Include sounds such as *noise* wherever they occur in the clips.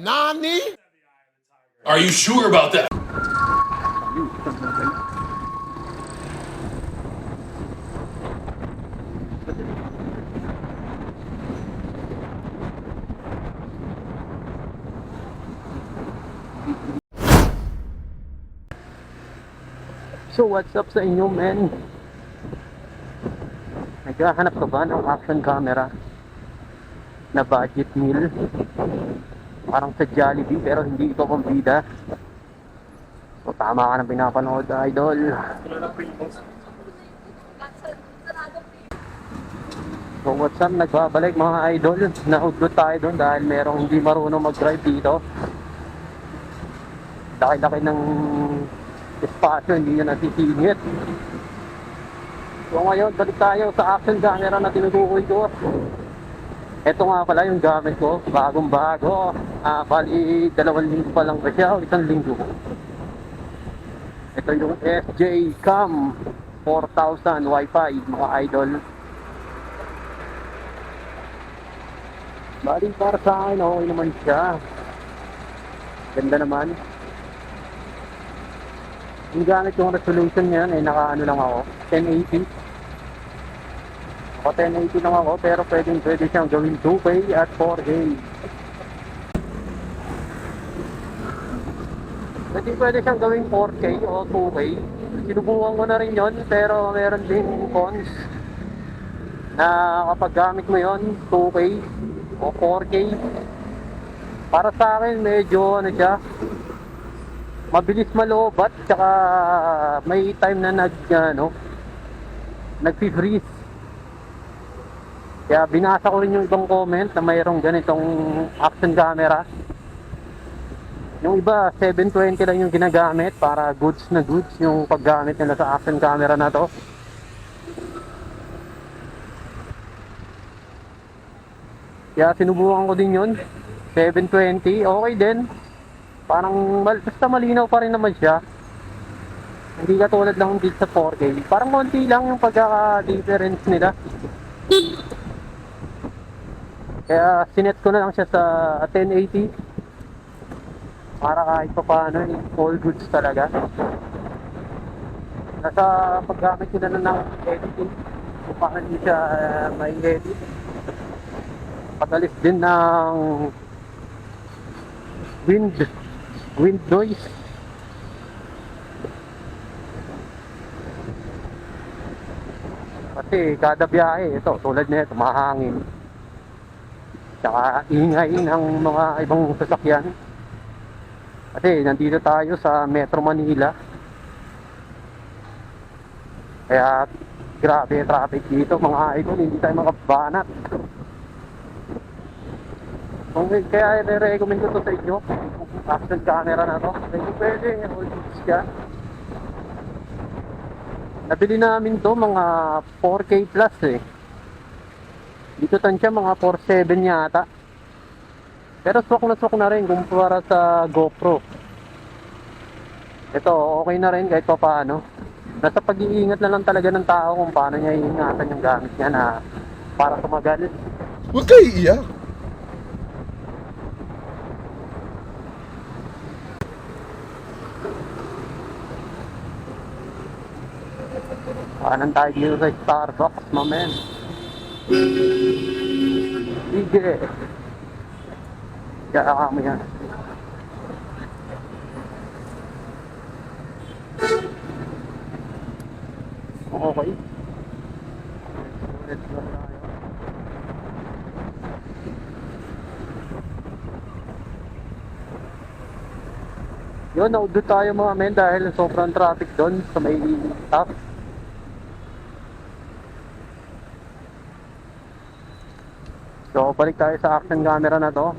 Nani? Are you sure about that? So what's up sa inyo men? Naghahanap ka ba ng action camera na budget meal? Parang sa Jollibee pero hindi ikaw ang bida. So tama ka na pinapanood idol. So what's up? Nagbabalik mga idol. Nahugot tayo doon dahil merong hindi marunong mag-drive dito. Laki-laki ng espasyo, hindi nyo nasisingit. So ngayon, balik tayo sa action camera na tinutukoy ko. Ito nga pala yung gamit ko, bagong bago. Ah, bali, dalawang linggo pa lang ba siya o isang linggo? Ito yung SJ Cam 4000 Wi-Fi, mga idol. Bali, para sa akin, okay naman siya. Ganda naman. Yung gamit yung resolution niyan ay naka ano lang ako, 1080. Ako 1080 lang ako pero pwedeng pwede siyang gawin 2K at 4K. Pwede pwede siyang gawin 4K o 2K. Sinubukan ko na rin yon pero meron din cons na kapag gamit mo yon 2K o 4K para sa akin medyo ano siya mabilis malobat tsaka may time na nag ano nagfi-freeze kaya binasa ko rin yung ibang comment na mayroong ganitong action camera yung iba 720 lang yung ginagamit para goods na goods yung paggamit nila sa action camera na to kaya sinubukan ko din yun 720 okay din Parang basta malinaw pa rin naman siya. Hindi katulad lang dito sa 4K. Parang konti lang yung pagkaka-difference nila. Kaya sinet ko na lang siya sa 1080 para kahit pa paano eh, all goods talaga. Nasa paggamit ko na lang ng editing kung paano siya uh, may edit. Pagalis din ng wind wind noise kasi kada biyahe ito tulad nito mahangin tsaka ingay ng mga ibang sasakyan kasi nandito tayo sa Metro Manila kaya grabe traffic dito mga idol hindi tayo makabanat Okay, kaya i-recommend ko to sa inyo action camera na to. Pwede pwede, goods ka. Nabili namin to mga 4K plus eh. Dito tansya mga 4.7 yata. Pero swak na swak na rin kumpara sa GoPro. Ito, okay na rin kahit pa paano. Nasa pag-iingat na lang talaga ng tao kung paano niya iingatan yung gamit niya na para tumagal. Huwag kayo iiyak. Kanan tayo dito sa Starbucks, my man. Sige. Kaya kami yan. Okay. Ulit na tayo. Yun, naudot tayo mga men dahil sobrang traffic doon sa may top. So, balik tayo sa action camera na to.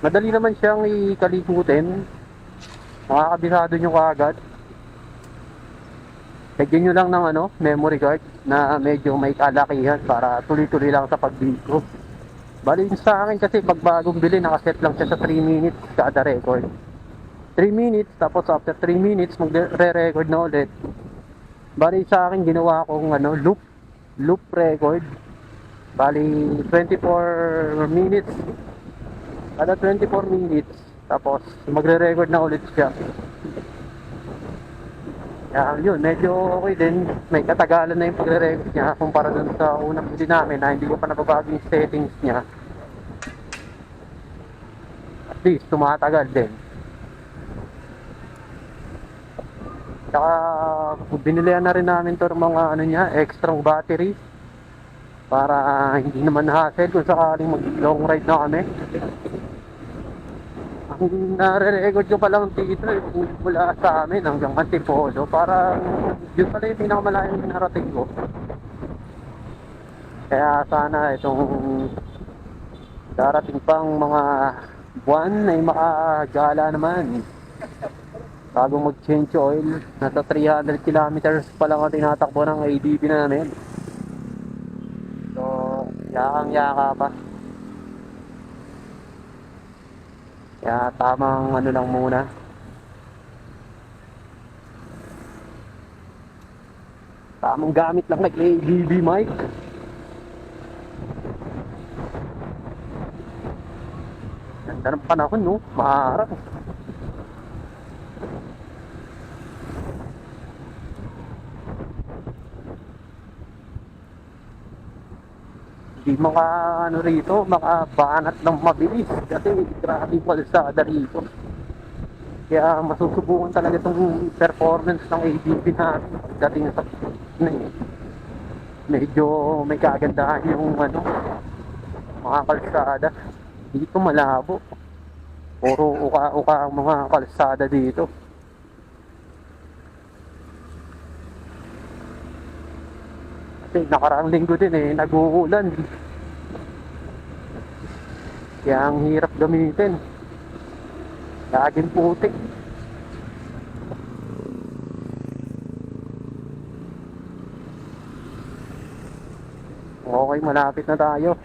Madali naman siyang ikalikutin. Makakabisado nyo kaagad. Lagyan nyo lang ng ano, memory card na medyo may kalakihan para tuloy-tuloy lang sa pag-video. Bali yun sa akin kasi pag bagong bili, nakaset lang siya sa 3 minutes kada record. 3 minutes, tapos after 3 minutes, magre-record na ulit. Bali sa akin, ginawa kong ano, loop, loop record. Bali, 24 minutes Kada 24 minutes. Tapos magre-record na ulit siya. Kaya yun, medyo okay din. May katagalan na yung pagre-record niya kumpara dun sa unang hindi namin na hindi ko pa nababago yung settings niya. At least, tumatagal din. Tsaka, binilihan na rin namin to ng mga ano niya, extra battery. Para ah, hindi naman hassle kung sakaling mag long ride na kami. Ang nare-record ko pa lang dito eh, mula sa amin hanggang Antipolo. Para yun pala yung pinakamalayong narating ko. Kaya sana itong darating pang mga buwan ay makagala naman. Bago mag-change oil, nasa 300 kilometers pa lang ang tinatakbo ng ADB namin. Yakang-yaka pa. Kaya tamang ano lang muna. Tamang gamit lang ng ADB mic. Ganda ng panahon, no? Maharap. Maka ano rito, makabanat ng mabilis. Kasi grabe yung kalsada rito. Kaya masusubukan talaga itong performance ng ADB natin dating sa eh. medyo may kagandahan yung ano mga kalsada. Dito malabo. Puro uka-uka ang mga kalsada dito. Kasi nakaraang linggo din eh nag-uulan kaya ang hirap gamitin laging putik okay malapit na tayo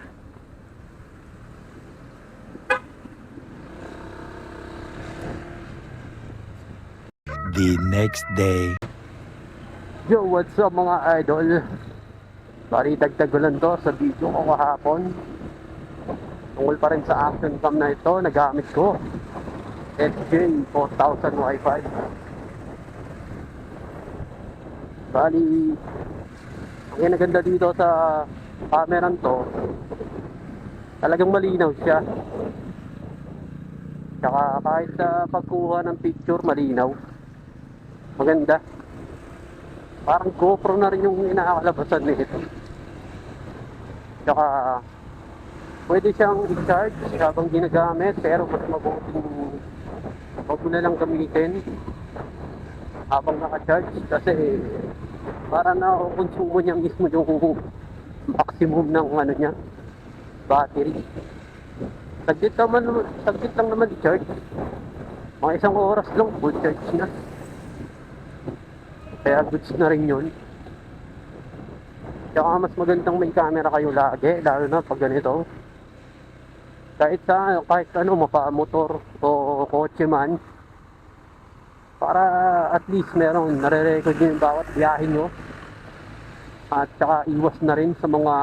the next day. Yo, what's up mga idol? Bari dagdag ko lang to sa video ko kahapon. Tungkol pa rin sa action cam na ito, nagamit ko. SJ 4000 Wi-Fi. Bali, ang naganda dito sa camera to, talagang malinaw siya. Tsaka kahit sa pagkuha ng picture, malinaw. Maganda. Parang GoPro na rin yung inaakalabasan nito. Tsaka, pwede siyang i-charge habang ginagamit, pero mas mabuting huwag mo na lang gamitin habang naka-charge kasi para na konsumo niya mismo yung *laughs* maximum ng ano niya battery. Saglit naman, saglit lang naman i-charge. Mga isang oras lang, full charge na. Kaya goods na rin yun. Tsaka mas magandang may camera kayo lagi, lalo na pag ganito. Kahit sa, kahit ano, mapa-motor o kotse man. Para at least meron, nare-record nyo yung bawat biyahe nyo. At tsaka iwas na rin sa mga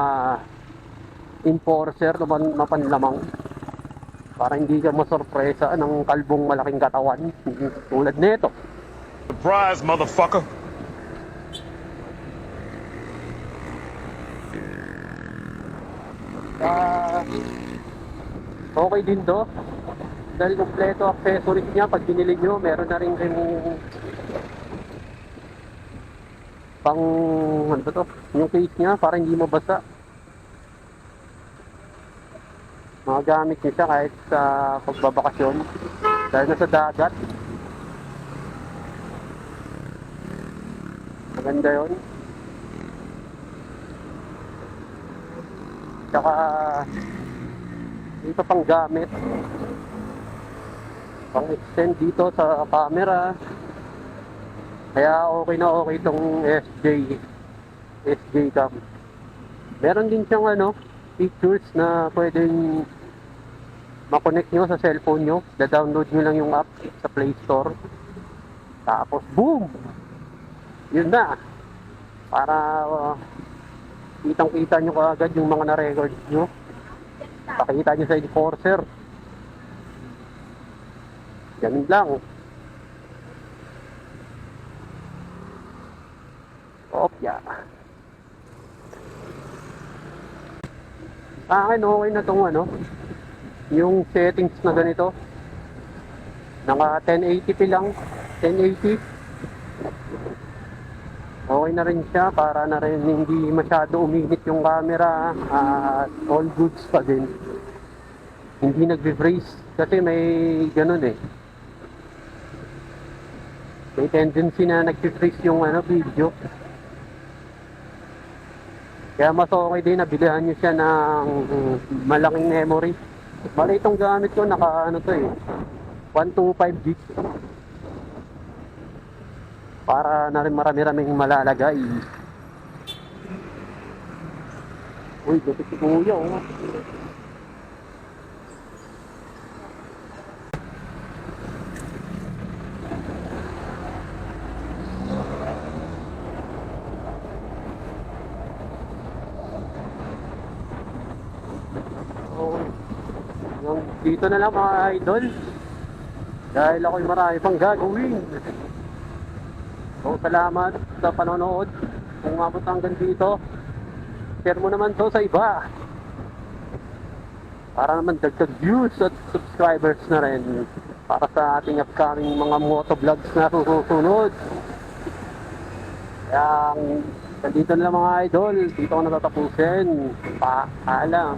enforcer na man- mapanlamang. Para hindi ka masorpresa ng kalbong malaking katawan. Tulad nito. Surprise, motherfucker. Ah, okay din to. Dahil kompleto accessories niya, pag binili nyo, meron na rin rin pang, ano to, yung case niya, para hindi mabasa. Mga gamit niya siya kahit sa pagbabakasyon. Dahil nasa dagat. Maganda yun. Tsaka, dito pang gamit. Pang extend dito sa camera. Kaya okay na okay itong SJ. SJ cam. Meron din siyang ano, features na pwedeng makonect nyo sa cellphone nyo. Da-download nyo lang yung app sa Play Store. Tapos, boom! Yun na. Para uh, kitang-kita nyo kaagad yung mga na-record nyo. Pakita nyo sa enforcer. Ganun lang. Opya. Sa akin, okay na tong ano, yung settings na ganito. Naka 1080p lang. 1080. Okay na rin siya para na rin hindi masyado uminit yung camera at all goods pa din. Hindi nagbe-freeze kasi may ganun eh. May tendency na nagbe-freeze yung ano, video. Kaya mas okay din na bilihan nyo siya ng malaking memory. Bali itong gamit ko naka ano to eh. 125 gig. Para na rin marami-raming malalagay. Uy, dito si Kuya oh. Yung dito na lang mga idol. Dahil ako'y marami pang gagawin. So, salamat sa panonood. Kung umabot hanggang dito, share mo naman to sa iba. Para naman dagdag views at subscribers na rin para sa ating upcoming mga motovlogs na susunod. Kaya, nandito na lang mga idol. Dito ko natatapusin. Paalam.